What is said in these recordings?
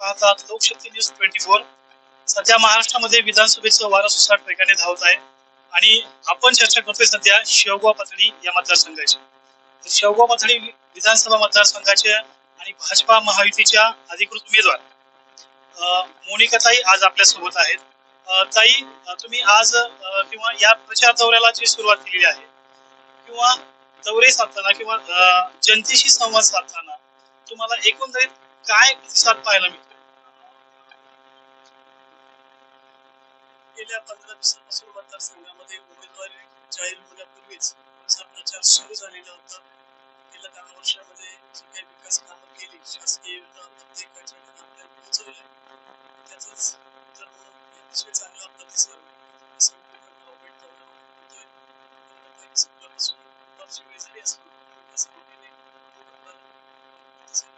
पाहतात लोकशक्ती news twenty four सध्या महाराष्ट्रामध्ये विधानसभेचं वारा सुसाट वेगाने धावत आहे. आणि आपण चर्चा करतोय सध्या शेवगाव पाथडी या मतदारसंघाची. तर शेवगाव पाथडी विधानसभा मतदारसंघाचे आणि भाजपा महायुतीच्या अधिकृत उमेदवार अं, मोनिकाताई आज आपल्यासोबत आहेत ताई तुम्ही आज किंवा या प्रचार दौऱ्याला जी सुरुवात केलेली आहे किंवा दौरे साधताना किंवा जनतेशी संवाद साधताना तुम्हाला एकंदरीत काय प्रतिसाद पाहायला मिळतो? गेल्या पंधरा दिवसापासून मतदारसंघामध्ये उमेदवारी जाहीर होण्यापूर्वीच असा प्रचार सुरू झालेला होता. गेल्या दहा वर्षामध्ये जी काही विकास कामं केली शासकीय योजना प्रत्येकाच्या घरापर्यंत पोहोचवल्या त्याचाच तर अतिशय चांगला प्रतिसाद संपूर्ण गव्हर्नमेंट दौऱ्यावर होतोय. वेळ झाली असली विकास कामाने थोडंफार प्रतिसाद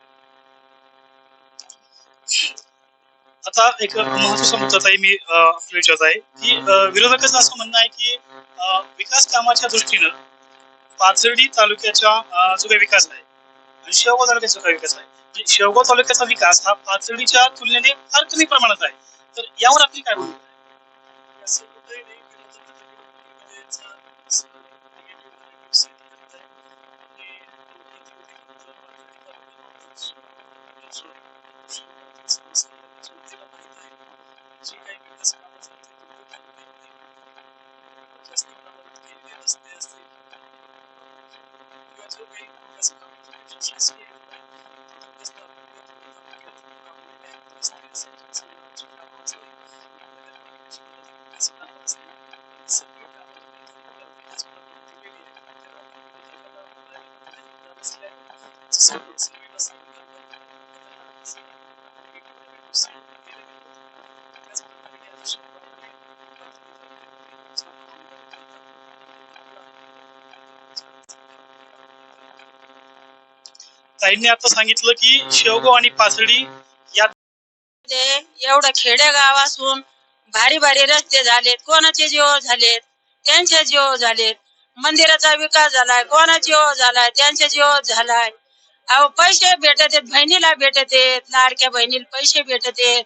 आता एक महत्त्वाचा मुद्दा ताई मी आपल्याला विचारत आहे की विरोधकांचं असं म्हणणं आहे की विकास कामाच्या दृष्टीनं पाथर्डी तालुक्याचा जो काही विकास आहे आणि शेवगाव तालुक्याचा काही विकास आहे. म्हणजे शेवगाव तालुक्याचा विकास हा पाथर्डीच्या तुलनेने फार कमी प्रमाणात आहे. तर यावर आपली काय भूमिका आहे? असं कुठेही नाही विरोधकांना विरोधी याचा असं negative narrative set करत आहे. आणि प्रतिनिधी फक्त पाथर्डी तालुक्यात आपल्या शहरातील समस्या जनतेला माहीत आहे. जी काही विकास कामं झाली ती फक्त तालुक्यामध्ये जास्त प्रमाणात केलेले रस्ते असतील किंवा जो काही विकास कामाची जी शासकीय योजना आहे, ती फक्त तालुक्यात तालुक्यात राबवलेल्या आहेत. रस्ते असेल, सिमेंटची कामं असतील, नगरपालिकेची विकास कामं असतील, ही सगळी कामं तालुक्यात विकास प्रकल्प दिलेली आहेत. त्याला विरोधकांना बोलायला काही मुद्दा नसल्याने सर्व सर्वेला सांगितलं त्यांना सगळं negative narrative set केलेले आहेत. त्याचप्रमाणे या दशकामध्ये पाथर्डी तालुक्यामध्ये चांगला उमेदवार ताईंनी आता सांगितलं की शेवगाव आणि पाथर्डी या एवढं खेडेगाव असून भारी भारी रस्ते झालेत. कोणाचे जीव झालेत? त्यांचे जीव झालेत. मंदिराचा विकास झालाय. कोणाचे जीव झालाय? त्यांचे जीव झालाय. अहो पैसे भेटत आहेत. बहिणीला भेटत आहेत. लाडक्या बहिणीला पैसे भेटत आहेत.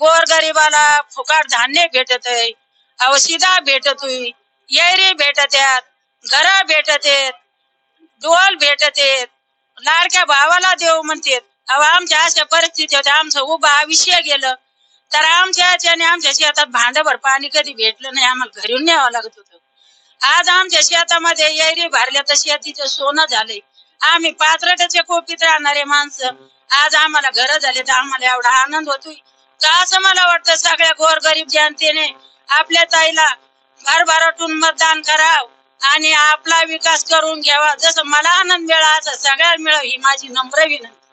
गोर गरीबाला फुकाट धान्य भेटत आहे. अहो शिदा भेटत होई येरी भेटत आहेत. घरा भेटत आहेत. डोल भेटत आहेत. लाडक्या भावाला देव म्हणतात अहो आमच्या अशा परिस्थिती होत्या आमचं उभं आयुष्य गेलं. तर आमच्या याच्याने आमच्या शेतात भांडभर पाणी कधी भेटलं नाही आम्हाला घरून न्यावं लागत होतं. आज आमच्या शेतामध्ये येरी भरल्या तर शेतीचं सोनं झालंय. आम्ही पात्रट्याचे कोपीत राहणारे माणसं. आज आम्हाला घर झाले तर आम्हाला एवढा आनंद होतोय. का असं मला वाटतं सगळ्या गोरगरीब जनतेने आपल्या ताईला भरभराटून मतदान करावं? आणि आपला विकास करून घ्यावा. जसं मला आनंद मिळाला सगळ्या सगळ्यांना ही माझी नम्र विनंती.